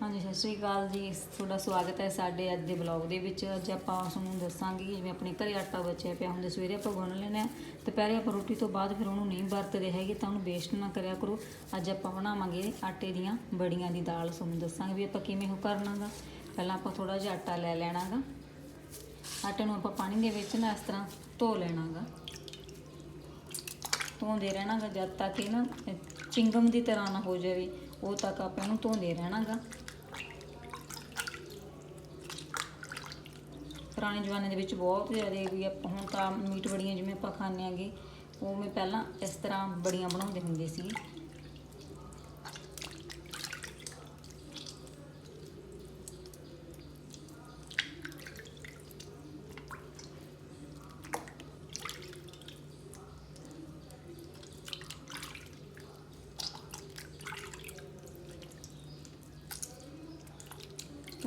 ਹਾਂਜੀ, ਸਤਿ ਸ਼੍ਰੀ ਅਕਾਲ ਜੀ। ਤੁਹਾਡਾ ਸਵਾਗਤ ਹੈ ਸਾਡੇ ਅੱਜ ਦੇ ਬਲੌਗ ਦੇ ਵਿੱਚ। ਅੱਜ ਆਪਾਂ ਤੁਹਾਨੂੰ ਦੱਸਾਂਗੇ ਜਿਵੇਂ ਆਪਣੇ ਘਰੇ ਆਟਾ ਬਚਿਆ ਪਿਆ ਹੁੰਦਾ, ਸਵੇਰੇ ਆਪਾਂ ਗੁੰਨ ਲੈਣਾ ਦੁਪਹਿਰੇ ਆਪਾਂ ਰੋਟੀ ਤੋਂ ਬਾਅਦ ਫਿਰ ਉਹਨੂੰ ਨਹੀਂ ਵਰਤਦੇ ਹੈਗੇ ਤਾਂ ਉਹਨੂੰ ਵੇਸਟ ਨਾ ਕਰਿਆ ਕਰੋ। ਅੱਜ ਆਪਾਂ ਬਣਾਵਾਂਗੇ ਆਟੇ ਦੀਆਂ ਬੜੀਆਂ ਦੀ ਦਾਲ। ਤੁਹਾਨੂੰ ਦੱਸਾਂਗੇ ਵੀ ਆਪਾਂ ਕਿਵੇਂ ਉਹ ਕਰਨਾਗਾ। ਪਹਿਲਾਂ ਆਪਾਂ ਥੋੜਾ ਜਿਹਾ ਆਟਾ ਲੈ ਲੈਣਾਗਾ। ਆਟੇ ਨੂੰ ਆਪਾਂ ਪਾਣੀ ਦੇ ਵਿੱਚ ਨਾ ਇਸ ਤਰ੍ਹਾਂ ਧੋ ਲੈਣਾਗਾ। ਧੋਂਦੇ ਰਹਿਣਾਗਾ ਜਦ ਤੱਕ ਇਹ ਨਾ ਚਿੰਗਮ ਦੀ ਤਰ੍ਹਾਂ ਨਾ ਹੋ ਜਾਵੇ ਉਹ ਤੱਕ ਆਪਾਂ ਇਹਨੂੰ ਧੋਂਦੇ ਰਹਿਣਾਗਾ। ਪੁਰਾਣੇ ਜ਼ਮਾਨੇ ਦੇ ਵਿੱਚ ਬਹੁਤ ਜ਼ਿਆਦਾ ਵੀ ਆਪਾਂ ਹੁਣ ਤਾਂ ਮੀਟ ਬੜੀਆਂ ਜਿਵੇਂ ਆਪਾਂ ਖਾਂਦੇ ਆਂਗੇ ਉਵੇਂ ਪਹਿਲਾਂ ਇਸ ਤਰ੍ਹਾਂ ਬੜੀਆਂ ਬਣਾਉਂਦੇ ਹੁੰਦੇ ਸੀ।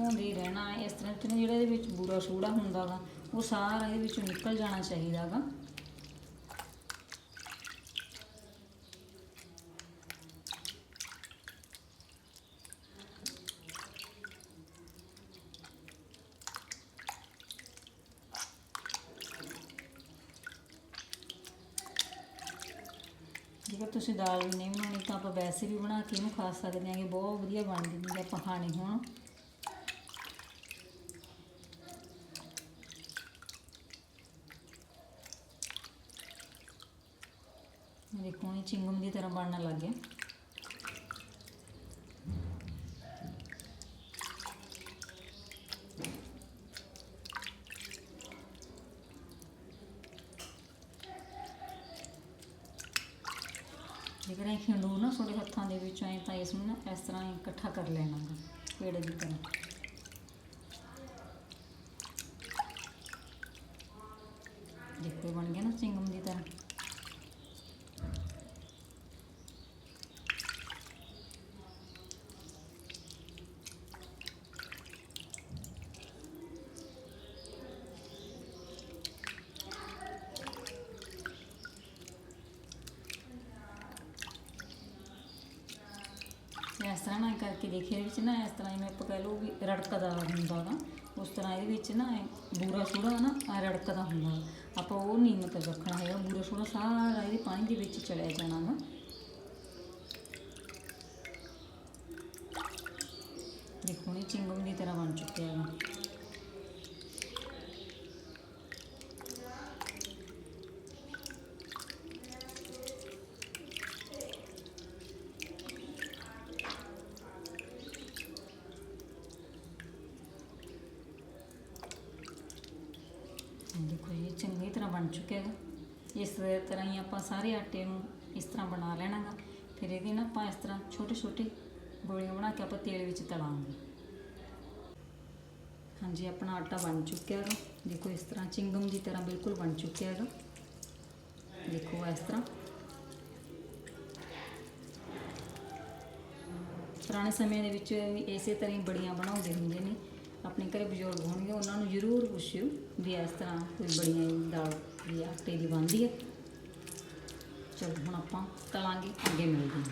ਧੋਂਦੇ ਹੀ ਰਹਿਣਾ ਹੈ। ਇਸ ਤਰ੍ਹਾਂ ਕਿ ਜਿਹੜਾ ਇਹਦੇ ਵਿੱਚ ਬੂਰਾ ਸ਼ੂੜਾ ਹੁੰਦਾ ਗਾ ਉਹ ਸਾਰਾ ਇਹਦੇ ਵਿੱਚੋਂ ਨਿਕਲ ਜਾਣਾ ਚਾਹੀਦਾ ਗਾ ਜੇਕਰ ਤੁਸੀਂ ਦਾਲ ਵੀ ਨਹੀਂ ਬਣਾਉਣੀ, ਤਾਂ ਆਪਾਂ ਵੈਸੇ ਵੀ ਬਣਾ ਕੇ ਇਹਨੂੰ ਖਾ ਸਕਦੇ ਹਾਂਗੇ ਬਹੁਤ ਵਧੀਆ ਬਣਦੀ ਜੇ ਆਪਾਂ ਖਾਣੀ ਹੋਣ ਦੇਖੋ, ਇਹ ਚਿੰਗਮ ਦੀ ਤਰ੍ਹਾਂ ਬਣਨ ਲੱਗ ਗਿਆ ਜੇਕਰ ਇਹ ਖਿੰਡੂ ਨਾ ਤੁਹਾਡੇ ਹੱਥਾਂ ਦੇ ਵਿੱਚ ਆਏ ਤਾਂ ਇਸ ਨੂੰ ਨਾ ਇਸ ਤਰ੍ਹਾਂ ਇਕੱਠਾ ਕਰ ਲੈਣਾ ਗਾ, ਪੇੜ ਦੀ ਤਰ੍ਹਾਂ ਦੇਖੋ ਬਣ ਗਿਆ ਨਾ ਚਿੰਗਮ ਦੀ ਤਰ੍ਹਾਂ ਇਸ ਤਰ੍ਹਾਂ ਨਾ ਕਰਕੇ ਦੇਖਿਆ ਇਹਦੇ ਵਿੱਚ ਨਾ, ਇਸ ਤਰ੍ਹਾਂ ਜਿਵੇਂ ਆਪਾਂ ਕਹਿ ਲਓ ਵੀ ਰੜਕਦਾ ਹੁੰਦਾ ਗਾ। ਉਸ ਤਰ੍ਹਾਂ ਇਹਦੇ ਵਿੱਚ ਨਾ ਐਂ ਬੂਰਾ ਛੋੜਾ ਨਾ ਐਂ ਰੜਕਦਾ ਹੁੰਦਾ ਗਾ। ਆਪਾਂ ਉਹ ਨਹੀਂ ਮਤਲਬ ਰੱਖਣਾ ਹੈਗਾ, ਬੂਰਾ ਸੂੜਾ ਸਾਰਾ ਇਹਦੇ ਪਾਣੀ ਦੇ ਵਿੱਚ ਚਲਿਆ ਜਾਣਾ ਵਾ। ਦੇਖੋ, ਇਹ ਚਿੰਗਮ ਦੀ ਤਰ੍ਹਾਂ ਬਣ ਚੁੱਕਿਆ ਹੈਗਾ ਦੇਖੋ ਇਹ ਚੰਗੀ ਤਰ੍ਹਾਂ ਬਣ ਚੁੱਕਿਆ ਹੈ ਇਸ ਤਰ੍ਹਾਂ ਹੀ ਆਪਾਂ ਸਾਰੇ ਆਟੇ ਨੂੰ ਇਸ ਤਰ੍ਹਾਂ ਬਣਾ ਲੈਣਾਗਾ। ਫਿਰ ਇਹਦੀ ਨਾ ਆਪਾਂ ਇਸ ਤਰ੍ਹਾਂ ਛੋਟੇ ਛੋਟੇ ਗੋਲੀਆਂ ਬਣਾ ਕੇ ਆਪਾਂ ਤੇਲ ਵਿੱਚ ਤਲਾਂਗੇ। ਹਾਂਜੀ, ਆਪਣਾ ਆਟਾ ਬਣ ਚੁੱਕਿਆ ਹੈਗਾ। ਦੇਖੋ, ਇਸ ਤਰ੍ਹਾਂ ਚਿੰਗਮ ਦੀ ਤਰ੍ਹਾਂ ਬਿਲਕੁਲ ਬਣ ਚੁੱਕਿਆ ਹੈਗਾ। ਦੇਖੋ, ਇਸ ਤਰ੍ਹਾਂ। ਪੁਰਾਣੇ ਸਮੇਂ ਦੇ ਵਿੱਚ ਇਸੇ ਤਰ੍ਹਾਂ ਹੀ ਬੜੀਆਂ ਬਣਾਉਂਦੇ ਹੁੰਦੇ ਨੇ। ਆਪਣੇ ਘਰੇ ਬਜ਼ੁਰਗ ਹੋਣਗੇ, ਉਹਨਾਂ ਨੂੰ ਜ਼ਰੂਰ ਪੁੱਛਿਓ ਵੀ ਇਸ ਤਰ੍ਹਾਂ ਕੋਈ ਬੜੀਆਂ ਦੀ ਦਾਲ ਦੀ ਆਟੇ ਦੀ ਬਣਦੀ ਹੈ। ਚਲੋ, ਹੁਣ ਆਪਾਂ ਤਲਾਂਗੇ, ਅੱਗੇ ਮਿਲਦੇ ਹਾਂ।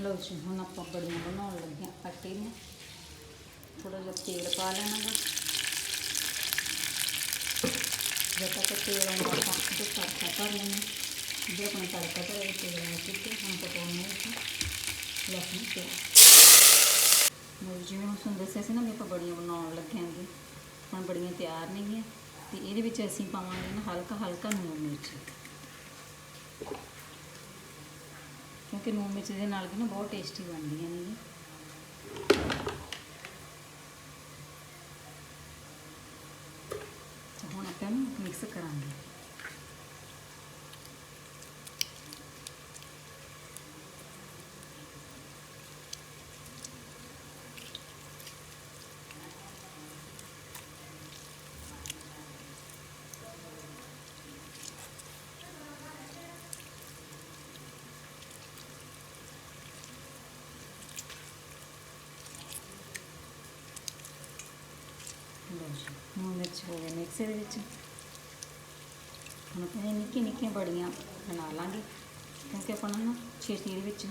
ਲਓ ਜੀ, ਹੁਣ ਆਪਾਂ ਬੜੀਆਂ ਬਣਾਉਣ ਲੱਗੇ ਆਟੇ ਦੀਆਂ ਥੋੜਾ ਜਿਹਾ ਤੇਲ ਪਾ ਲੈਣਾ ਗਾ। ਜਦ ਤੱਕ ਤੇਲ ਆਉਂਦਾ, ਆਪਾਂ ਉਹਦੇ ਤੜਕਾ ਭਰ ਲੈਣਾ ਜੇ ਆਪਣਾ ਤੜਕਾ ਭਰਿਆ ਤੇਲ ਆ ਚੁੱਕੇ ਹੁਣ ਪਕਾਉਣੇ ਵਿੱਚ ਲਸਣ ਤੇ ਜਿਵੇਂ ਹੁਣ ਤੁਹਾਨੂੰ ਦੱਸਿਆ ਸੀ ਨਾ ਵੀ ਆਪਾਂ ਬੜੀਆਂ ਬਣਾਉਣ ਲੱਗੇ ਆਂਗੇ ਹੁਣ ਬੜੀਆਂ ਤਿਆਰ ਨਹੀਂ ਗਈਆਂ ਤੇ ਇਹਦੇ ਵਿੱਚ ਅਸੀਂ ਪਾਵਾਂਗੇ ਨਾ ਹਲਕਾ ਹਲਕਾ ਨੂਨ ਮਿਰਚ ਕਿਉਂਕਿ ਨੂਨ ਮਿਰਚ ਦੇ ਨਾਲ ਵੀ ਨਾ ਬਹੁਤ ਟੇਸਟੀ ਬਣਦੀਆਂ ਨੇ ਹੁਣ ਆਪਾਂ ਇਹਨੂੰ ਮਿਕਸ ਕਰਾਂਗੇ ਲਓ ਮਿਰਚ ਹੋ ਗਏ ਮਿਕਸ ਦੇ ਵਿੱਚ। ਹੁਣ ਆਪਾਂ ਨਿੱਕੀ ਨਿੱਕੀਆਂ ਬੜੀਆਂ ਬਣਾ ਲਾਂਗੇ, ਕਿਉਂਕਿ ਆਪਾਂ ਨੂੰ ਨਾ ਛੇਤੀ ਦੇ ਵਿੱਚ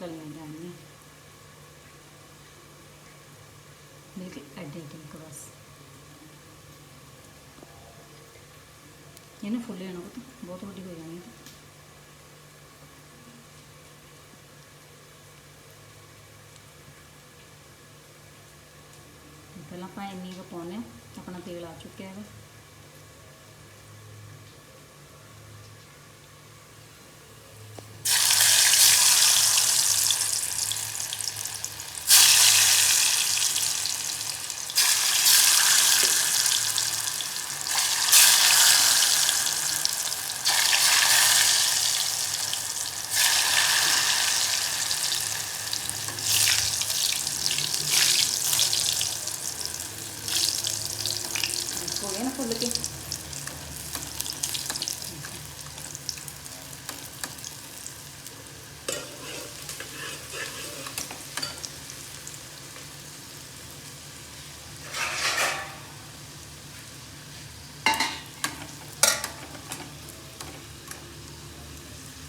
ਤਲੀਆਂ ਜਾਣਗੀਆਂ। ਬਿਲਕੁਲ ਐਡੇ ਐਡੇ ਕੁ ਬਸ। ਇਹਨੂੰ ਫੁੱਲੇ ਜਾਣਾ ਪੁੱਤ, ਬਹੁਤ ਵੱਡੀ ਹੋ ਜਾਣੀ। ਹੈ ਪਹਿਲਾਂ ਆਪਾਂ ਇੰਨੀ ਕੁ ਪਾਉਂਦੇ ਹਾਂ ਆਪਣਾ ਤੇਲ ਆ ਚੁੱਕਿਆ ਹੈਗਾ। ਹੋ ਗਿਆ ਨਾ ਫੁੱਲ ਕੇ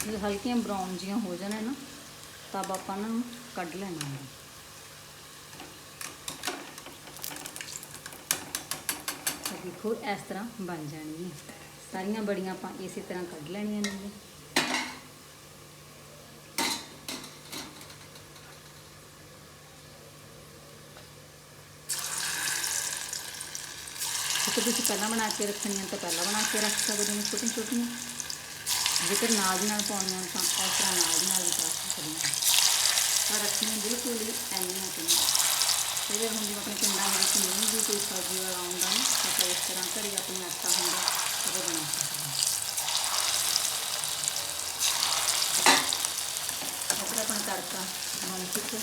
ਇਹ ਹਲਕੀਆਂ ਬਰਾਊਨ ਜੀਆਂ ਹੋ ਜਾਣ ਨਾ ਤਬ ਆਪਾਂ ਨਾ ਕੱਢ ਲੈਣਾ ਹੈ ਦੇਖੋ, ਇਸ ਤਰ੍ਹਾਂ ਬਣ ਜਾਣਗੀਆਂ। ਸਾਰੀਆਂ ਬੜੀਆਂ ਆਪਾਂ ਇਸੇ ਤਰ੍ਹਾਂ ਕੱਢ ਲੈਣੀਆਂ ਨੇ। ਜੇਕਰ ਤੁਸੀਂ ਪਹਿਲਾਂ ਬਣਾ ਕੇ ਰੱਖਣੀਆਂ ਤਾਂ ਪਹਿਲਾਂ ਬਣਾ ਕੇ ਰੱਖ ਸਕਦੇ ਹੋ ਛੋਟੀਆਂ ਛੋਟੀਆਂ ਜੇਕਰ ਨਾਲ ਦੀ ਨਾਲ ਪਾਉਣੀਆਂ ਤਾਂ ਇਸ ਤਰ੍ਹਾਂ ਨਾਲ ਦੀ ਨਾਲ ਵੀ ਪਾ ਸਕਦੇ ਹਾਂ ਪਰ ਰੱਖਣੀਆਂ ਬਿਲਕੁਲ ਹੀ ਐਨੀਆਂ ਕਰਨੀਆਂ ਤੇ ਜੇ ਹੁਣ ਜਿਵੇਂ ਆਪਣੇ ਪਿੰਡਾਂ ਦੇ ਵਿੱਚ ਨਹੀਂ ਵੀ ਕੋਈ ਸਬਜ਼ੀ ਵਾਲਾ ਆਉਂਦਾ ਨਾ ਆਪਾਂ ਇਸ ਤਰ੍ਹਾਂ ਘਰੇ ਆਪਣੀ ਆਟਾ ਹੁੰਦਾ ਉਹ ਬਣਾ ਸਕਦੇ ਹਾਂ। ਆਪਣਾ ਤੜਕਾ ਬਣ ਚੁੱਕਾ।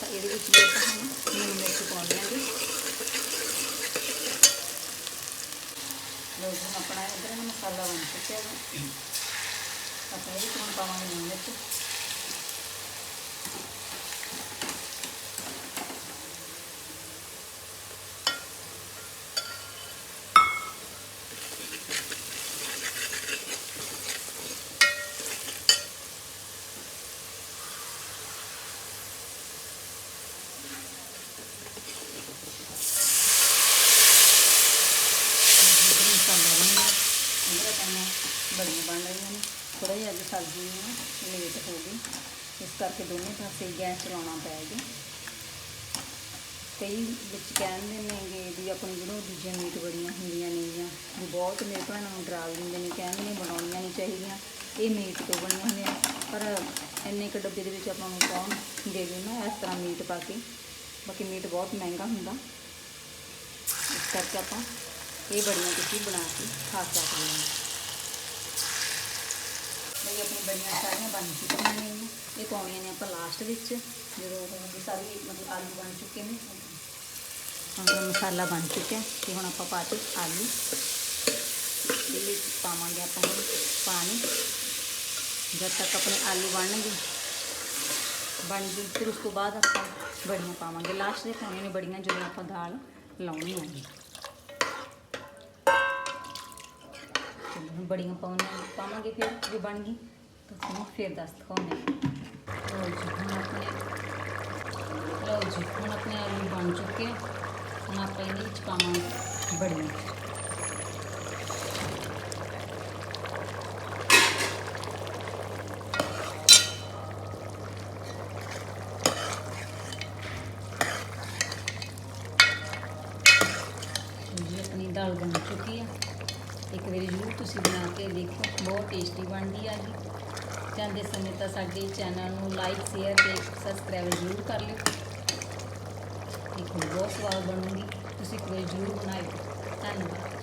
ਤਾਂ ਇਹਦੇ ਵਿੱਚ ਵੀ ਆਪਾਂ ਹੁਣ ਲੂਣ ਮਿਰਚ ਪਾਉਣੇ ਆਂਗੇ ਲੋ ਹੁਣ ਆਪਣਾ ਇਧਰ ਮਸਾਲਾ ਬਣ ਚੁੱਕਿਆ ਹੈ ਆਪਾਂ ਇਹ ਵਿੱਚ ਹੁਣ ਪਾਵਾਂਗੇ ਲੂਣ ਮਿਰਚ ਮਸਾਲਾ ਬਣ ਗਿਆ ਇਹਦਾ ਆਪਾਂ ਬੜੀਆਂ ਬਣ ਰਹੀਆਂ ਨੇ। ਥੋੜ੍ਹਾ ਜਿਹਾ ਅੱਜ ਸਬਜ਼ੀ ਨੂੰ ਲੇਟ ਹੋ ਗਈ। ਇਸ ਕਰਕੇ ਦੋਨੇ ਪਾਸੇ ਗੈਸ ਚਲਾਉਣਾ ਪੈ ਗਿਆ। ਕਈ ਵਿੱਚ ਕਹਿੰਦੇ ਨੇਗੇ ਵੀ ਆਪਣੀ ਜਿਹੜੀਆਂ ਦੂਜੀਆਂ ਮੀਟ ਬੜੀਆਂ ਹੁੰਦੀਆਂ ਨੇਗੀਆਂ ਵੀ ਬਹੁਤ ਮੇਰੇ ਭੈਣਾਂ ਨੂੰ ਡਰਾ ਦਿੰਦੇ ਨੇ ਕਹਿੰਦੇ ਨੇ ਬਣਾਉਣੀਆਂ ਨਹੀਂ ਚਾਹੀਦੀਆਂ। ਇਹ ਮੀਟ ਤੋਂ ਬਣੀਆਂ ਹੁੰਦੀਆਂ? ਪਰ ਇੰਨੇ ਕੁ ਡੱਬੇ ਦੇ ਵਿੱਚ ਆਪਾਂ ਨੂੰ ਕੌਣ ਦੇ ਨਾ ਇਸ ਤਰ੍ਹਾਂ ਮੀਟ ਪਾ ਕੇ? ਬਾਕੀ ਮੀਟ ਬਹੁਤ ਮਹਿੰਗਾ ਹੁੰਦਾ। ਇਸ ਕਰਕੇ ਆਪਾਂ ਇਹ ਬੜੀਆਂ ਤੁਸੀਂ ਬਣਾ ਕੇ ਖਾ ਸਕਦੇ ਹੋ ਬਈ ਆਪਣੀ ਬੜੀਆਂ ਸਾਰੀਆਂ ਬਣ ਚੁੱਕੀਆਂ ਨੇ ਇਹ ਪਾਉਣੀਆਂ ਨੇ ਆਪਾਂ ਲਾਸਟ ਵਿੱਚ ਜਦੋਂ ਉਹ ਸਾਰੀ ਮਤਲਬ ਆਲੂ ਬਣ ਚੁੱਕੇ ਨੇ ਹੁਣ ਉਹ ਮਸਾਲਾ ਬਣ ਚੁੱਕਿਆ ਤੇ ਹੁਣ ਆਪਾਂ ਪਾ ਕੇ ਆਲੂ ਇਹਦੇ ਵਿੱਚ ਪਾਵਾਂਗੇ ਆਪਾਂ ਹੁਣ ਪਾਣੀ ਜਦ ਤੱਕ ਆਪਣੇ ਆਲੂ ਬਣਨਗੇ ਬਣ ਗਏ ਫਿਰ ਉਸ ਤੋਂ ਬਾਅਦ ਆਪਾਂ ਬੜੀਆਂ ਪਾਵਾਂਗੇ ਲਾਸਟ ਦੇ ਪਾਉਣੀਆਂ ਨੇ ਬੜੀਆਂ ਜਦੋਂ ਹੁਣ ਬੜੀਆਂ ਪਾਉਣੀਆਂ ਪਾਵਾਂਗੇ ਫਿਰ, ਜੇ ਬਣ ਗਈ, ਤਾਂ ਤੁਹਾਨੂੰ ਫਿਰ ਦੱਸ ਦਿਖਾਉਂਦੇ ਲਓ ਜੀ, ਹੁਣ ਆਪਣੇ ਲਓ ਜੀ, ਹੁਣ ਆਪਣੇ ਆਲੂ ਬਣ ਚੁੱਕੇ ਹੁਣ ਆਪਾਂ ਇਹਦੇ ਵਿੱਚ ਪਾਵਾਂਗੇ ਬੜੀਆਂ। ਆਪਣੀ ਦਾਲ ਬਣ ਚੁੱਕੀ ਆ। ਇੱਕ ਵਾਰੀ ਜ਼ਰੂਰ ਤੁਸੀਂ ਬਣਾ ਕੇ ਦੇਖੋ, ਬਹੁਤ ਟੇਸਟੀ ਬਣਦੀ ਆ ਜੀ। ਜਾਂਦੇ ਸਮੇਂ ਤਾਂ ਸਾਡੇ ਚੈਨਲ ਨੂੰ ਲਾਈਕ ਸ਼ੇਅਰ ਤੇ ਸਬਸਕ੍ਰਾਈਬ ਜ਼ਰੂਰ ਕਰ ਲਿਓ। ਦੇਖੋ, ਬਹੁਤ ਸਵਾਦ ਬਣੂਗੀ। ਤੁਸੀਂ ਇੱਕ ਵਾਰੀ ਜ਼ਰੂਰ ਬਣਾਇਓ। ਧੰਨਵਾਦ।